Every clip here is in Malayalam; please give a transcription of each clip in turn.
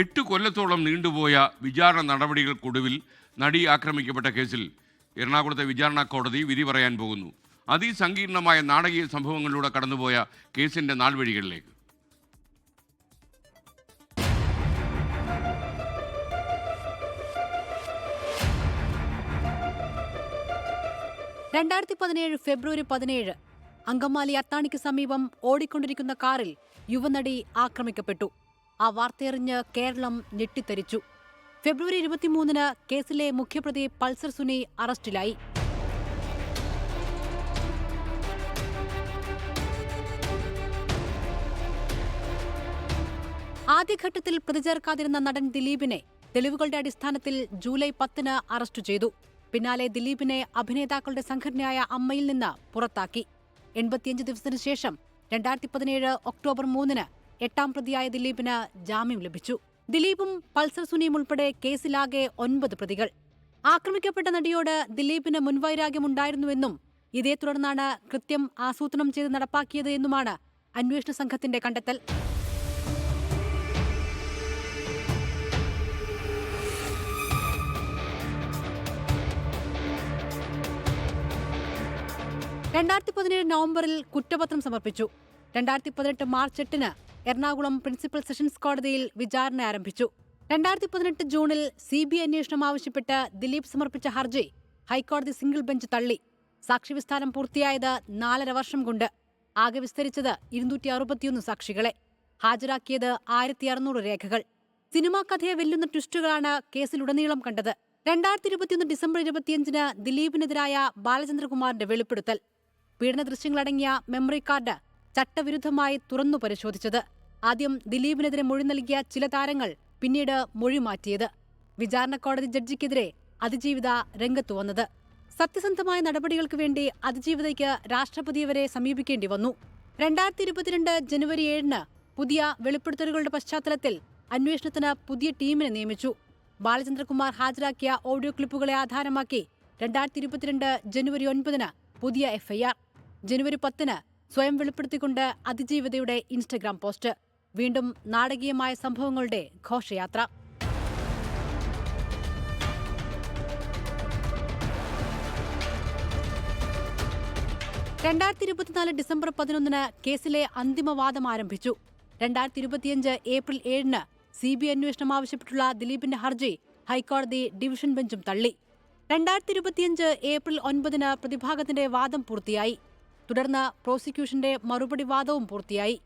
എട്ട് കൊല്ലത്തോളം നീണ്ടുപോയ വിചാരണ നടപടികൾക്കൊടുവിൽ നടി ആക്രമിക്കപ്പെട്ട കേസിൽ എറണാകുളത്തെ വിചാരണ കോടതി വിധി പറയാൻ പോകുന്നു. അതിസങ്കീർണമായ നാടകീയ സംഭവങ്ങളിലൂടെ കടന്നുപോയ കേസിന്റെ നാൾവഴികളിലേക്ക്. രണ്ടായിരത്തി പതിനേഴ് ഫെബ്രുവരി പതിനേഴ് അങ്കമാലി അത്താണിക്ക് സമീപം ഓടിക്കൊണ്ടിരിക്കുന്ന കാറിൽ യുവനടി ആക്രമിക്കപ്പെട്ടു. ആ വാർത്തയറിഞ്ഞ് കേരളം ഞെട്ടിത്തരിച്ചു ഫെബ്രുവരി ഇരുപത്തിമൂന്നിന് കേസിലെ മുഖ്യപ്രതി പൾസർ സുനി അറസ്റ്റിലായി. ആദ്യഘട്ടത്തിൽ പ്രതിചേർക്കാതിരുന്ന നടൻ ദിലീപിനെ തെളിവുകളുടെ അടിസ്ഥാനത്തിൽ ജൂലൈ പത്തിന് അറസ്റ്റ് ചെയ്തു. പിന്നാലെ ദിലീപിനെ അഭിനേതാക്കളുടെ സംഘടനയായ അമ്മയിൽ നിന്ന് പുറത്താക്കി. എൺപത്തിയഞ്ച് ദിവസത്തിനു ശേഷം രണ്ടായിരത്തി പതിനേഴ് ഒക്ടോബർ മൂന്നിന് എട്ടാം പ്രതിയായ ദിലീപിന് ജാമ്യം ലഭിച്ചു. ദിലീപും പൾസർ സുനിയും ഉൾപ്പെടെ കേസിലാകെ ഒൻപത് പ്രതികൾ. ആക്രമിക്കപ്പെട്ട നടിയോട് ദിലീപിന് മുൻവൈരാഗ്യമുണ്ടായിരുന്നുവെന്നും ഇതേ തുടർന്നാണ് കൃത്യം ആസൂത്രണം ചെയ്ത് നടപ്പാക്കിയത് എന്നുമാണ് അന്വേഷണ സംഘത്തിന്റെ കണ്ടെത്തൽ. രണ്ടായിരത്തി പതിനേഴ് നവംബറിൽ കുറ്റപത്രം സമർപ്പിച്ചു. രണ്ടായിരത്തി പതിനെട്ട് മാർച്ച് എട്ടിന് എറണാകുളം പ്രിൻസിപ്പൽ സെഷൻസ് കോടതിയിൽ വിചാരണ ആരംഭിച്ചു. രണ്ടായിരത്തി പതിനെട്ട് ജൂണിൽ സി ബി അന്വേഷണം ആവശ്യപ്പെട്ട് ദിലീപ് സമർപ്പിച്ച ഹർജി ഹൈക്കോടതി സിംഗിൾ ബെഞ്ച് തള്ളി. സാക്ഷിവിസ്താരം പൂർത്തിയായത് നാലര വർഷം കൊണ്ട്. ആകെ വിസ്തരിച്ചത് ഇരുന്നൂറ്റി അറുപത്തിയൊന്ന് സാക്ഷികളെ. ഹാജരാക്കിയത് ആയിരത്തി അറുന്നൂറ് രേഖകൾ. സിനിമാ കഥയെ വെല്ലുന്ന ട്വിസ്റ്റുകളാണ് കേസിലുടനീളം കണ്ടത്. രണ്ടായിരത്തി ഇരുപത്തിയൊന്ന് ഡിസംബർ ഇരുപത്തിയഞ്ചിന് ദിലീപിനെതിരായ ബാലചന്ദ്രകുമാറിന്റെ വെളിപ്പെടുത്തൽ. പീഡന ദൃശ്യങ്ങളടങ്ങിയ മെമ്മറി കാർഡ് ചട്ടവിരുദ്ധമായി തുറന്നു പരിശോധിച്ചത്. ആദ്യം ദിലീപിനെതിരെ മൊഴി നൽകിയ ചില താരങ്ങൾ പിന്നീട് മൊഴി മാറ്റിയത്. വിചാരണ കോടതി ജഡ്ജിക്കെതിരെ അതിജീവിത രംഗത്തു വന്നത്. സത്യസന്ധമായ നടപടികൾക്ക് വേണ്ടി അതിജീവിതയ്ക്ക് രാഷ്ട്രപതി വരെ സമീപിക്കേണ്ടി വന്നു. രണ്ടായിരത്തി ഇരുപത്തിരണ്ട് ജനുവരി ഏഴിന് പുതിയ വെളിപ്പെടുത്തലുകളുടെ പശ്ചാത്തലത്തിൽ അന്വേഷണത്തിന് പുതിയ ടീമിനെ നിയമിച്ചു. ബാലചന്ദ്രകുമാർ ഹാജരാക്കിയ ഓഡിയോ ക്ലിപ്പുകളെ ആധാരമാക്കി രണ്ടായിരത്തി ഇരുപത്തിരണ്ട് ജനുവരി ഒൻപതിന് പുതിയ എഫ്ഐആർ. ജനുവരി പത്തിന് സ്വയം വെളിപ്പെടുത്തിക്കൊണ്ട് അതിജീവിതയുടെ ഇൻസ്റ്റഗ്രാം പോസ്റ്റ്. വീണ്ടും നാടകീയമായ സംഭവങ്ങളുടെ ഘോഷയാത്ര. രണ്ടായിരത്തി ഇരുപത്തിനാല് ഡിസംബർ പതിനൊന്നിന് കേസിലെ അന്തിമവാദം ആരംഭിച്ചു. രണ്ടായിരത്തി ഇരുപത്തിയഞ്ച് ഏപ്രിൽ ഏഴിന് സി ബി അന്വേഷണം ആവശ്യപ്പെട്ടുള്ള ദിലീപിന്റെ ഹർജി ഹൈക്കോടതി ഡിവിഷൻ ബെഞ്ചും തള്ളി. രണ്ടായിരത്തി ഇരുപത്തിയഞ്ച് ഏപ്രിൽ ഒൻപതിന് പ്രതിഭാഗത്തിന്റെ വാദം പൂർത്തിയായി. തുടർന്ന് പ്രോസിക്യൂഷന്റെ മറുപടി വാദവും പൂർത്തിയായി.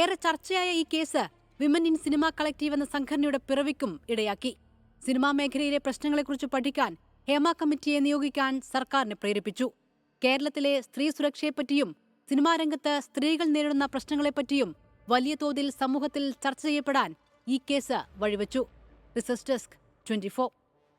ഏറെ ചർച്ചയായ ഈ case women in cinema collective എന്ന സംഘടനയുടെ പിറവിക്കും ഇടയാക്കി. സിനിമാ മേഖലയിലെ പ്രശ്നങ്ങളെക്കുറിച്ച് പഠിക്കാൻ ഹേമ കമ്മിറ്റിയെ നിയോഗിക്കാൻ സർക്കാരിനെ പ്രേരിപ്പിച്ചു. കേരളത്തിലെ സ്ത്രീ സുരക്ഷയെപ്പറ്റിയും സിനിമാ രംഗത്ത് സ്ത്രീകൾ നേരിടുന്ന പ്രശ്നങ്ങളെപ്പറ്റിയും വലിയ തോതിൽ സമൂഹത്തിൽ ചർച്ച ചെയ്യപ്പെടാൻ ഈ കേസ് വഴിവെച്ചു. Research desk twenty